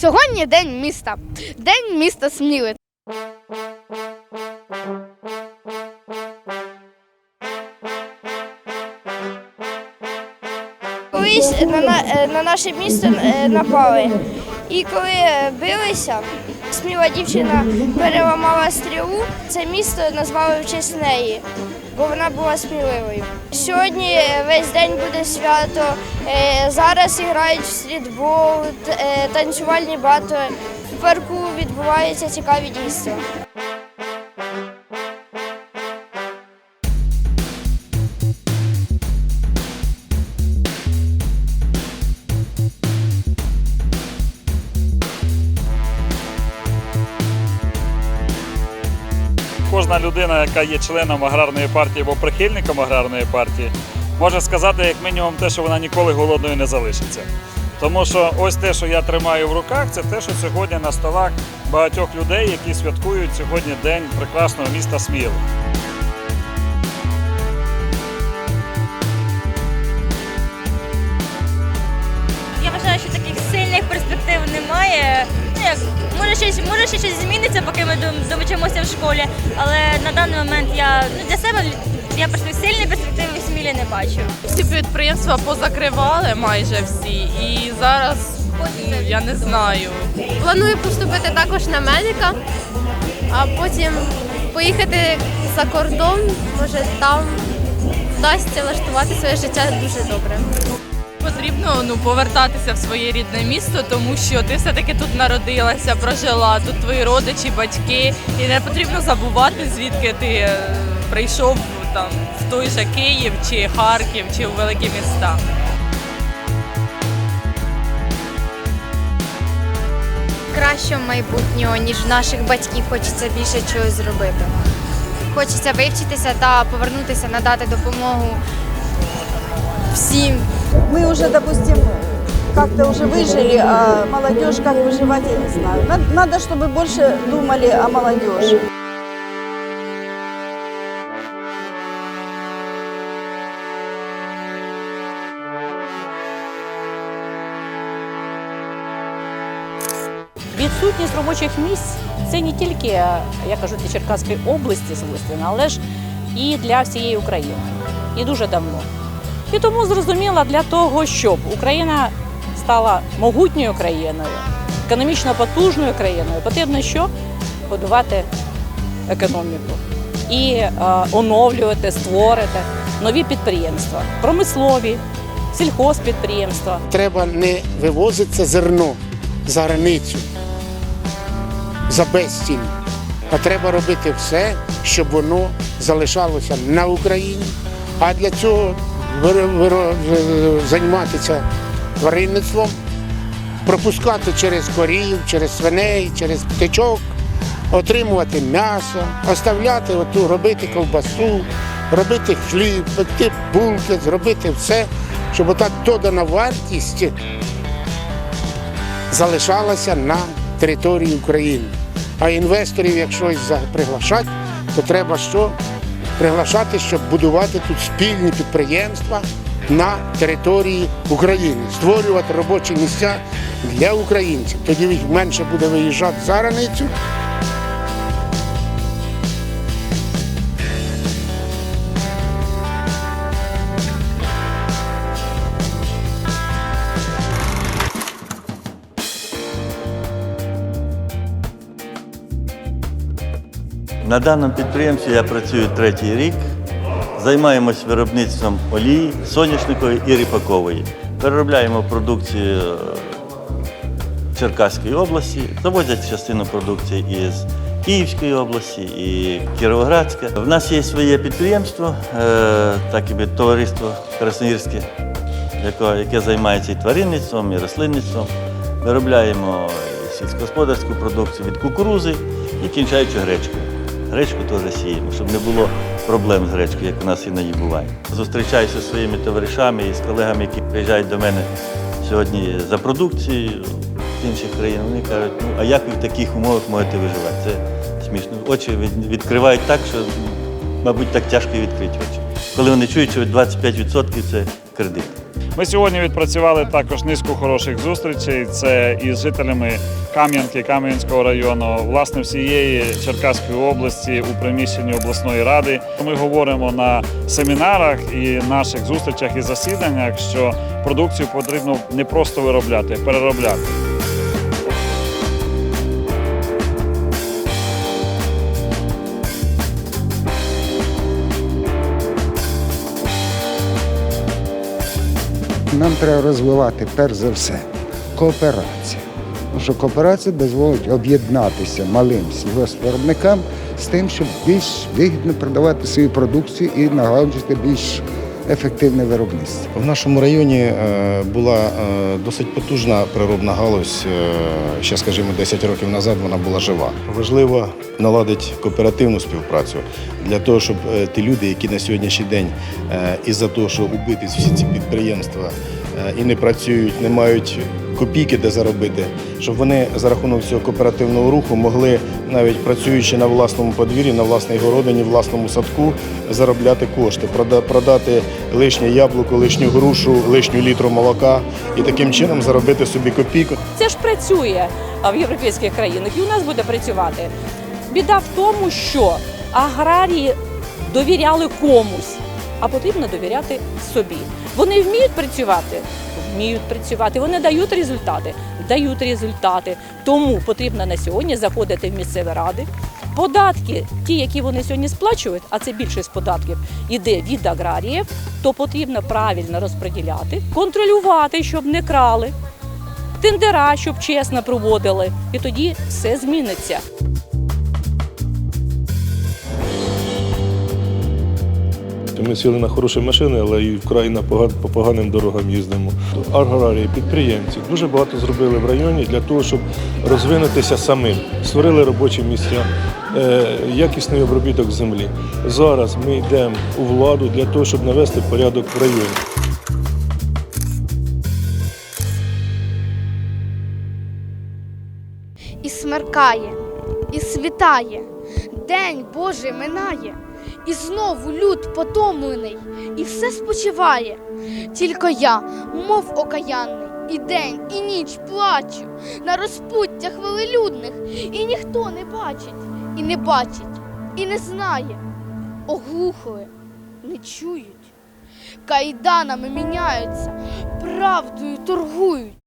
Сьогодні день міста. День міста Сміли. Колись на, на, е, на наше місто е, напали. І коли е, билися, сміла дівчина переламала стрілу, це місто назвали в честь неї, бо вона була сміливою. Сьогодні е, весь день буде свято. Е, Зараз грають в стрітбол, е, танцювальні бати. В парку відбуваються цікаві дійства. Кожна людина, яка є членом аграрної партії або прихильником аграрної партії, може сказати як мінімум те, що вона ніколи голодною не залишиться. Тому що ось те, що я тримаю в руках, це те, що сьогодні на столах багатьох людей, які святкують сьогодні день прекрасного міста Сміли. Я вважаю, що таких сильних перспектив немає. Ну, як, може, щось, може ще щось зміниться, поки ми домовчимося в школі, але на даний момент я ну, для себе я перспектив, сильної перспективи в Смілі не бачу. Всі підприємства позакривали майже всі, і зараз ну, я не знаю. Планую поступити також на медика, а потім поїхати за кордон, може там вдасться влаштувати своє життя дуже добре. Потрібно ну повертатися в своє рідне місто, тому що ти все-таки тут народилася, прожила, тут твої родичі, батьки, і не потрібно забувати, звідки ти е, прийшов там в той же Київ чи Харків, чи в великі міста. кращого майбутнього, ніж наших батьків. Хочеться більше чогось зробити. Хочеться вивчитися та повернутися, надати допомогу всім Мы уже, допустим, как-то уже выжили, а молодежь как выживать, я не знаю. Надо, надо, чтобы больше думали о молодежи. Відсутність робочих місць це не тільки, я кажу, для Черкаської області свойственно, але ж і для всієї України. І дуже давно. І тому зрозуміло, для того, щоб Україна стала могутньою країною, економічно потужною країною, потрібно що? Будувати економіку і е, оновлювати, створити нові підприємства, промислові, сільхозпідприємства. треба не вивозити це зерно за границю за безцінь, а треба робити все, щоб воно залишалося на Україні. А для цього займатися тваринництвом, пропускати через корів, через свиней, через птичок, отримувати м'ясо, оставляти оту, робити ковбасу, робити хліб, пекти булки, зробити все, щоб ота додана вартість залишалася на території України. А інвесторів, якщо за- приглашати, то треба що? Приглашати, щоб будувати тут спільні підприємства на території України, створювати робочі місця для українців. Тоді їх менше буде виїжджати за границю. На даному підприємстві я працюю третій рік. Займаємось виробництвом олії, соняшникової і ріпакової. Переробляємо продукцію е, Черкаської області, завозять частину продукції із Київської області і Кіровоградська. В нас є своє підприємство, е, так і товариство Красногірське, яке, яке займається і тваринництвом, і рослинництвом. Виробляємо сільськогосподарську продукцію від кукурузи і кінчаючи гречкою. Гречку теж сіємо, щоб не було проблем з гречкою, як у нас іноді буває. Зустрічаюся зі своїми товаришами і з колегами, які приїжджають до мене сьогодні за продукцією з інших країн. Вони кажуть, ну а як ви в таких умовах можете виживати? Це смішно. Очі відкривають так, що, мабуть, так тяжко відкрити очі. Коли вони чують, що 25% це кредит. Ми сьогодні відпрацювали також низку хороших зустрічей. Це із жителями Кам'янки, Кам'янського району, власне, всієї Черкаської області у приміщенні обласної ради. Ми говоримо на семінарах і наших зустрічах і засіданнях, що продукцію потрібно не просто виробляти, а переробляти. Нам треба розвивати перш за все кооперацію. Тому що кооперація дозволить об'єднатися малим сільгоспвиробникам з тим, щоб більш вигідно продавати свою продукцію і налагоджувати більш ефективне виробництво. В нашому районі е, була е, досить потужна переробна галузь. е, Ще, скажімо, 10 років назад вона була жива. Важливо наладити кооперативну співпрацю для того, щоб ті люди, які на сьогоднішній день із-за того, що убиті всі ці підприємства і не працюють, не мають копійки, де заробити, щоб вони за рахунок цього кооперативного руху могли, навіть працюючи на власному подвір'ї, на власній городині, власному садку, заробляти кошти, продати лишнє яблуко, лишню грушу, лишню літру молока і таким чином заробити собі копійку. Це ж працює в європейських країнах і у нас буде працювати. Біда в тому, що аграрії довіряли комусь, а потрібно довіряти собі. Вони вміють працювати, вміють працювати, вони дають результати, дають результати. Тому потрібно на сьогодні заходити в місцеві ради. Податки, ті, які вони сьогодні сплачують, а це більшість податків іде від аграріїв, то потрібно правильно розподіляти, контролювати, щоб не крали тендера, щоб чесно проводили, і тоді все зміниться. Ми сіли на хороші машини, але і вкрай на пога- по поганим дорогам їздимо. Аграрії, підприємці дуже багато зробили в районі для того, щоб розвинутися самим. Створили робочі місця, е, якісний обробіток землі. Зараз ми йдемо у владу для того, щоб навести порядок в районі. І смеркає, і світає, день Божий минає, і знову люд потомлений, і все спочиває. Тільки я, мов окаянний, і день, і ніч плачу на розпуттях велелюдних, і ніхто не бачить, і не бачить, і не знає. Оглухли, не чують, кайданами міняються, правдою торгують.